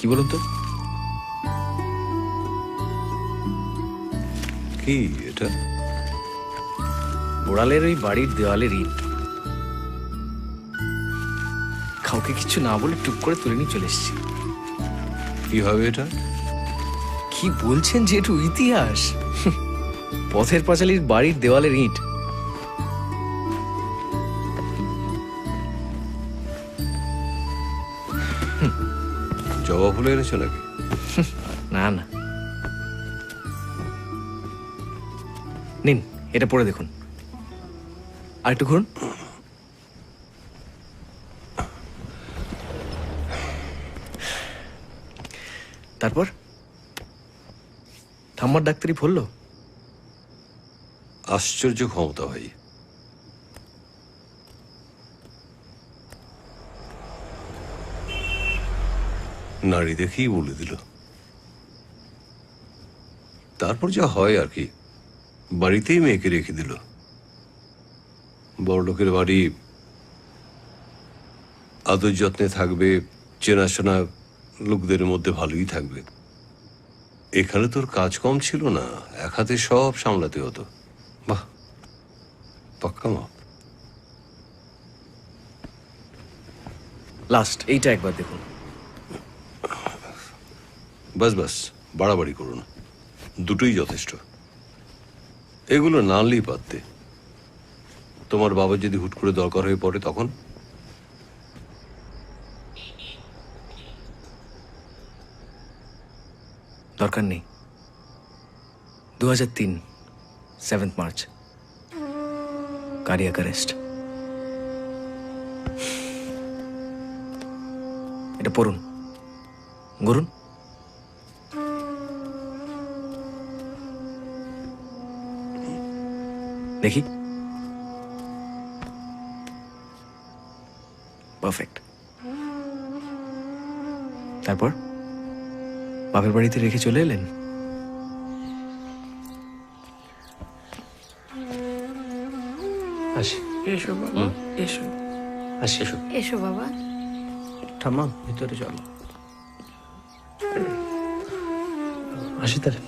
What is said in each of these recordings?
কি বলুন তো? কি এটা? বোড়ালের ওই বাড়ির দেওয়ালের ইট। কাউকে কিছু না বলে টুক করে তুলে নিয়ে চলে এসেছি। কি হবে এটা? কি বলছেন যে একটু ইতিহাস? পথের পাঁচালির বাড়ির দেওয়ালের ইট। জবা ফুলে এনেছো নাকি? না না। নিন এটা পড়ে দেখুন। আর একটু ঘুরুন। তারপর? ঠাম্মার ডাক্তারি ফললো? আশ্চর্য ক্ষমতা ভাই। নারী দেখেই বলে দিল। তারপর যা হয় আর কি, বাড়িতেই মেয়েকে রেখে দিল। বড় লোকের বাড়ি আদর যত্নে থাকবে, চেনাশোনা লোকদের মধ্যে ভালোই থাকবে। এখানে তোর কাজ কম ছিল না, এক হাতে সব সামলাতে হতো। বাহ, পাক্কা মা লাস্ট এইটা একবার দেখুন। বাস বাস, বাড়াবাড়ি করো না। দুটোই যথেষ্ট। এগুলো না আনলেই পারতে। তোমার বাবা যদি হুট করে দরকার হয়ে পড়ে তখন? দরকার নেই। দু হাজার তিন সেভেন্থ মার্চ কার্ডিয়াক অ্যারেস্ট এটা পড়ুন। গরুন দেখি। পারফেক্ট তারপর? বাপের বাড়িতে রেখে চলে এলেন? আসি। এসো বাবা এসো। আসি এসো। এসো বাবা। ঠাম্মা ভিতরে চলো। আসি তাহলে।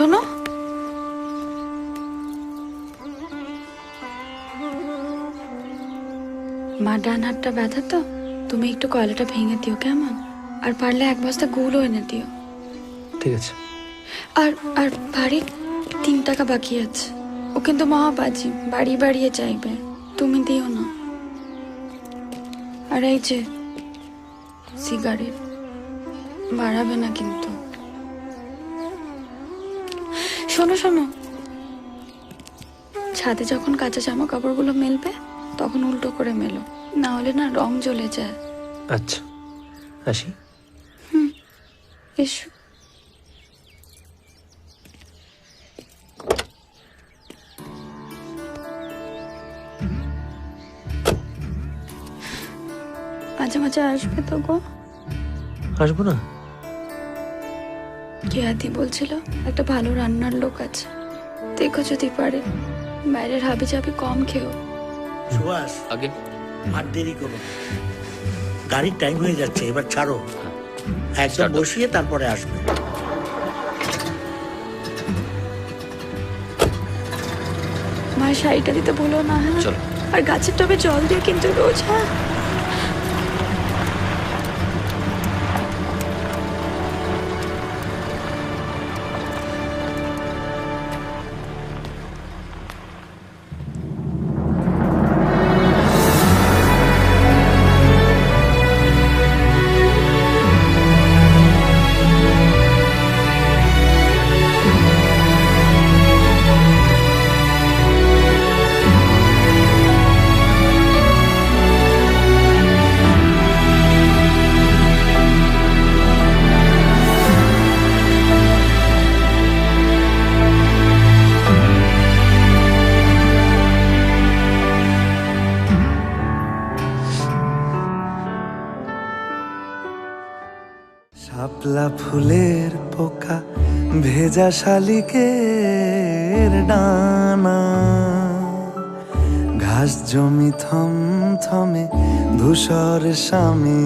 শোনো। মা ডান হাতটা ব্যথা তো তুমি একটু কয়লাটা ভেঙে দিও কেমন? আর পারলে এক বস্তা গুলও এনে দিও। ঠিক আছে। আর আর বাড়ি তিন টাকা বাকি আছে। ও কিন্তু মহাবাজি বাড়ি বাড়িয়ে চাইবে। তুমি দিও না। আর এই যে সিগারেট বাড়াবে না কিন্তু। শোনো শোনো। ছাদে যখন কাঁচা জামা কাপড়গুলো মেলবে তখন উল্টো করে মেলো। না হলে না রং জ্বলে যায়। আচ্ছা আসি। এসো। মাঝে মাঝে আসবে তো গো? আসব না? কেয়াতি বলছিল একটা ভালো রান্নার লোক আছে। দেখো যদি পারে বাইরের হাবি চাবি কম খেও। সুভাষ আগে। আর দেরি করো গাড়ির টাইম হয়ে যাচ্ছে এবার ছাড়ো। একদম বসিয়ে তারপরে আসবে। মায়ের শাড়িটা দিতে বলো না হ্যাঁ? চলো। আর গাছের টবে জল দিয়ে কিন্তু রোজ হ্যাঁ? শাপলা ফুলের পোকা ভেজা শালিকের ডানা। ঘাস জমি থম থমথমে ধূসর স্বামী।